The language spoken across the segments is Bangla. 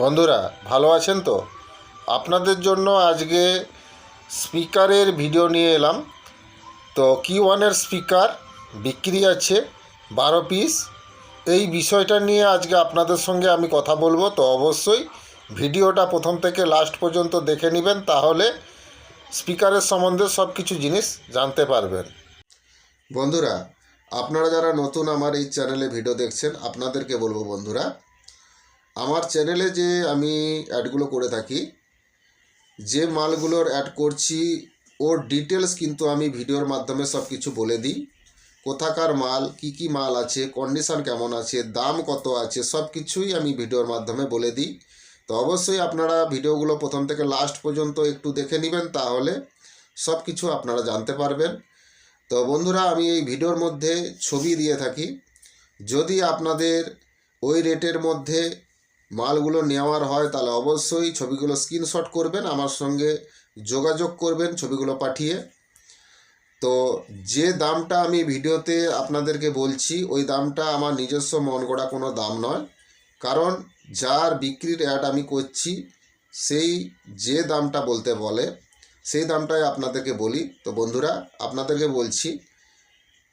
বন্ধুরা, ভালো আছেন তো? আপনাদের জন্য আজকে স্পিকারের ভিডিও নিয়ে এলাম। তো কি ওয়ানের স্পিকার বিক্রি আছে বারো পিস। এই বিষয়টা নিয়ে আজকে আপনাদের সঙ্গে আমি কথা বলব। তো অবশ্যই ভিডিওটা প্রথম থেকে লাস্ট পর্যন্ত দেখে নেবেন, তাহলে স্পিকারের সম্বন্ধে সব কিছু জিনিস জানতে পারবেন। বন্ধুরা, আপনারা যারা নতুন আমার এই চ্যানেলে ভিডিও দেখছেন, আপনাদেরকে বলব বন্ধুরা আমার চ্যানেলে যে আমি অ্যাডগুলো করে থাকি, যে মালগুলোর অ্যাড করছি, ওর ডিটেলস কিন্তু আমি ভিডিওর মাধ্যমে সব কিছু বলে দিই। কোথাকার মাল, কি কি মাল আছে কন্ডিশন কেমন আছে, দাম কত আছে সব কিছুই আমি ভিডিওর মাধ্যমে বলে দিই। তো অবশ্যই আপনারা ভিডিওগুলো প্রথম থেকে লাস্ট পর্যন্ত একটু দেখে নেবেন, তাহলে সব কিছু আপনারা জানতে পারবেন। তো বন্ধুরা, আমি এই ভিডিওর মধ্যে ছবি দিয়ে থাকি। যদি আপনাদের ওই রেটের মধ্যে মালগুলো নেওয়ার হয়, তাহলে অবশ্যই ছবিগুলো স্ক্রিনশট করবেন, আমার সঙ্গে যোগাযোগ করবেন ছবিগুলো পাঠিয়ে। তো যে দামটা আমি ভিডিওতে আপনাদেরকে বলছি, ওই দামটা আমার নিজস্ব মন গড়া কোনো দাম নয়। কারণ যার বিক্রির অ্যাড আমি করছি, সেই যে দামটা বলতে বলে, সেই দামটাই আপনাদেরকে বলি। তো বন্ধুরা, আপনাদেরকে বলছি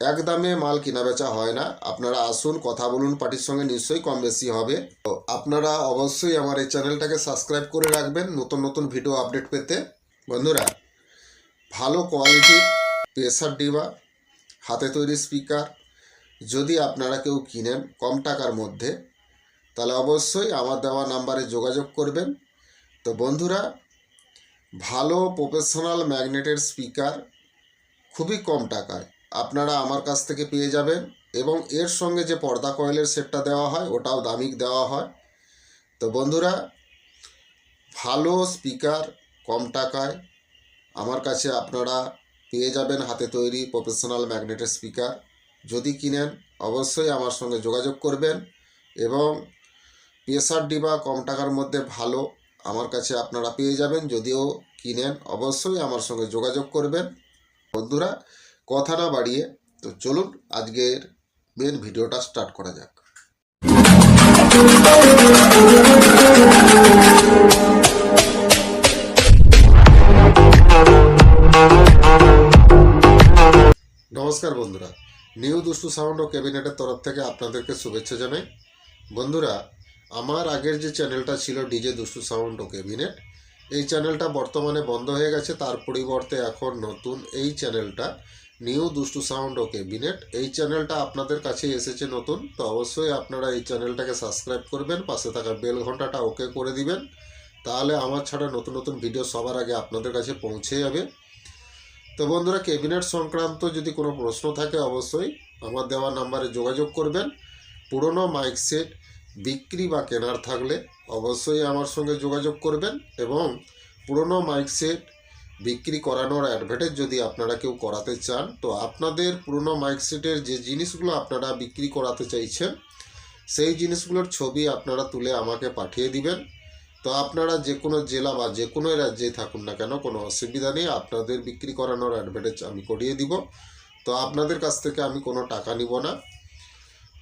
এক দামে মাল কেনা বেচা হয় না। আপনারা আসুন, কথা বলুন, পার্টির সঙ্গে নিশ্চয়ই কম বেশি হবে। তো আপনারা অবশ্যই আমার এই চ্যানেলটাকে সাবস্ক্রাইব করে রাখবেন নতুন নতুন ভিডিও আপডেট পেতে। বন্ধুরা, ভালো কোয়ালিটির প্রেসার ডিবা, হাতে তৈরি স্পিকার, যদি আপনারা কেউ কিনেন কম টাকার মধ্যে, তাহলে অবশ্যই আমার দেওয়া নাম্বারে যোগাযোগ করবেন। তো বন্ধুরা, ভালো প্রফেশনাল ম্যাগনেটের স্পিকার খুবই কম টাকায়। আপনারা আমার কাছ থেকে পেয়ে যাবেন এবং এর সঙ্গে যে পর্দা কয়েলের সেটটা দেওয়া হয়, ওটাও দামিক দেওয়া হয়। তো বন্ধুরা, ভালো স্পিকার কম টাকায় আমার কাছে আপনারা পেয়ে যাবেন হাতে তৈরি প্রফেশনাল ম্যাগনেটের স্পিকার। যদি কিনেন, অবশ্যই আমার সঙ্গে যোগাযোগ করবেন এবং প্রেসার ডিবা কম টাকার মধ্যে ভালো আমার কাছে আপনারা পেয়ে যাবেন। যদিও কিনেন, অবশ্যই আমার সঙ্গে যোগাযোগ করবেন। বন্ধুরা কথা না বাড়িয়ে, তো চলুন আজকের মেন ভিডিওটা স্টার্ট করা যাক। নমস্কার বন্ধুরা, নিউ দুষ্টু সাউন্ড ও ক্যাবিনেটের তরফ থেকে আপনাদেরকে শুভেচ্ছা জানাই। বন্ধুরা, আমার আগের যে চ্যানেলটা ছিল ডিজে দুষ্টু সাউন্ড ও ক্যাবিনেট, এই চ্যানেলটা বর্তমানে বন্ধ হয়ে গেছে। তার পরিবর্তে এখন নতুন এই চ্যানেলটা নিউ দুষ্টু সাউন্ড ও ক্যাবিনেট এই চ্যানেলটা আপনাদের কাছে এসেছে নতুন, তো অবশ্যই আপনারা এই চ্যানেলটাকে সাবস্ক্রাইব করবেন, পাশে থাকা বেল ঘন্টাটা ওকে করে দিবেন, তাহলে আমার ছাড়া নতুন নতুন ভিডিও সবার আগে আপনাদের কাছে পৌঁছে যাবে। তো বন্ধুরা, ক্যাবিনেট সংক্রান্ত যদি কোনো প্রশ্ন থাকে, অবশ্যই আমার দেওয়া নাম্বারে যোগাযোগ করবেন। পুরনো মাইক সেট, বিক্রি বা কেনার থাকলে অবশ্যই আমার সঙ্গে যোগাযোগ করবেন এবং পুরনো মাইক সেট বিক্রি করানোর অ্যাডভার্টাইজ যদি আপনারা কেউ করাতে চান, তো আপনাদের পুরনো মাইক সেটের যে জিনিসগুলো আপনারা বিক্রি করাতে চাইছেন, সেই জিনিসগুলোর ছবি আপনারা তুলে আমাকে পাঠিয়ে দিবেন। তো আপনারা যে কোনো জেলা বা যে কোনো রাজ্যেই থাকুন না কেন, কোনো অসুবিধা নেই, আপনাদের বিক্রি করানোর অ্যাডভার্টাইজ আমি করিয়ে দিব। তো আপনাদের কাছ থেকে আমি কোনো টাকা নিব না।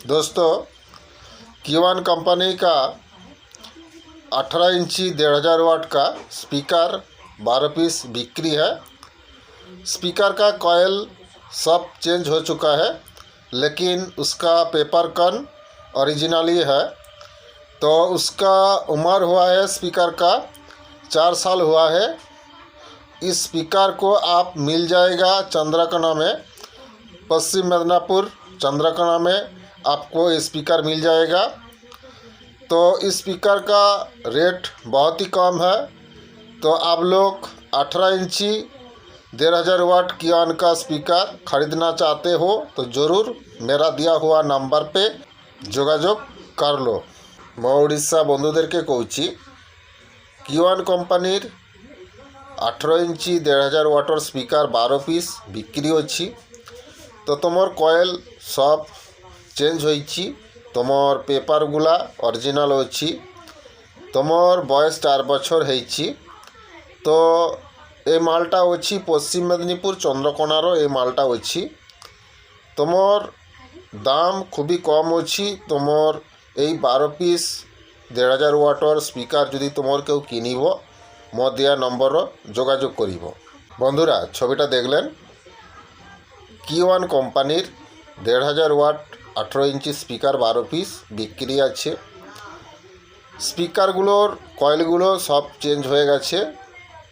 दोस्तों कीवान कंपनी का 18 इंची, डेढ़ हज़ार वाट का स्पीकर बारह पीस बिक्री है। स्पीकर का कॉयल सब चेंज हो चुका है, लेकिन उसका पेपर कन ओरिजिनली है। तो उसका उम्र हुआ है स्पीकर का चार साल हुआ है। इस स्पीकर को आप मिल जाएगा चंद्रकना में, पश्चिम मिदनापुर चंद्रकना में। आपको स्पीकर मिल जाएगा। तो स्पीकर का रेट बहुत ही कम है। तो आप लोग अठारह इंची, डेढ़ हज़ार वाट कियान का स्पीकर खरीदना चाहते हो तो ज़रूर मेरा दिया हुआ नंबर पे যোগাযোগ कर लो। मैं उड़ीसा बंधु दे के কৌছি किन কোম্পানির अठर इंची देढ़ हज़ार वाटर स्पीकर बारो पिस बिक्री अच्छी तो तुम कयल सब চেঞ্জ হয়েছি তোমার পেপারগুলা অরিজিনাল অছি তোমার বয়স চার বছর হয়েছি তো এই মালটা অছি পশ্চিম মেদিনীপুর চন্দ্রকোনার এই মালটা অছি তোমার দাম খুবই কম অছি তোমার এই বারো পিস দেড় হাজার ওয়াটর স্পিকার যদি তোমার কেউ কিনিব মো দেওয়া নম্বর যোগাযোগ করিব বন্ধুরা ছবিটা দেখলেন কি ওয়ান কোম্পানির দেড় হাজার ওয়াট আঠেরো ইঞ্চি স্পিকার বারো পিস বিক্রি আছে। স্পিকারগুলোর কয়েলগুলো সব চেঞ্জ হয়ে গেছে।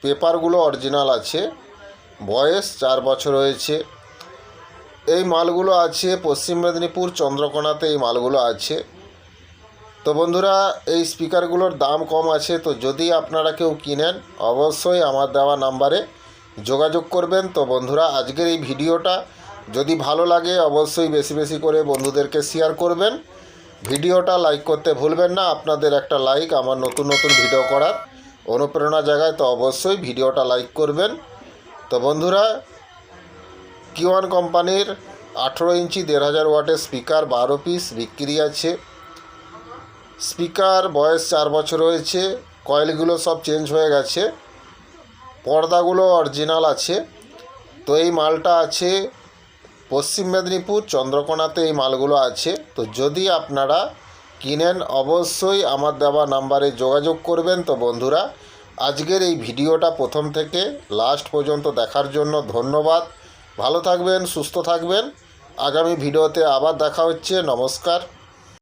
পেপারগুলো অরিজিনাল আছে। বয়স চার বছর হয়েছে। এই মালগুলো আছে, পশ্চিম মেদিনীপুর, চন্দ্রকোনাতে এই মালগুলো আছে। তো বন্ধুরা, এই স্পিকারগুলোর দাম কম আছে, তো যদি আপনারা কেউ কিনেন, অবশ্যই আমার দেওয়া নাম্বারে যোগাযোগ করবেন। তো বন্ধুরা, আজকের এই ভিডিওটা যদি ভালো লাগে অবশ্যই বেশি বেশি করে বন্ধুদেরকে শেয়ার করবেন। ভিডিওটা লাইক করতে ভুলবেন না, আপনাদের একটা লাইক আমার নতুন নতুন ভিডিও করার অনুপ্রেরণা জায়গায় তো অবশ্যই ভিডিওটা লাইক করবেন। তো বন্ধুরা কিওয়ান কোম্পানির আঠেরো ইঞ্চি দেড় হাজার ওয়াটের স্পিকার বারো পিস বিক্রি আছে। স্পিকার বয়স চার বছর হয়েছে কয়েলগুলো সব চেঞ্জ হয়ে গেছে। পর্দাগুলো অরিজিনাল আছে। তো এই মালটা আছে পশ্চিম মেদিনীপুর, চন্দ্রকোনাতে এই মালগুলো আছে। তো যদি আপনারা কিনেন, অবশ্যই আমার দেওয়া নাম্বারে যোগাযোগ করবেন। তো বন্ধুরা, আজকের এই ভিডিওটা প্রথম থেকে লাস্ট পর্যন্ত দেখার জন্য ধন্যবাদ। ভালো থাকবেন, সুস্থ থাকবেন। আগামী ভিডিওতে আবার দেখা হচ্ছে। নমস্কার।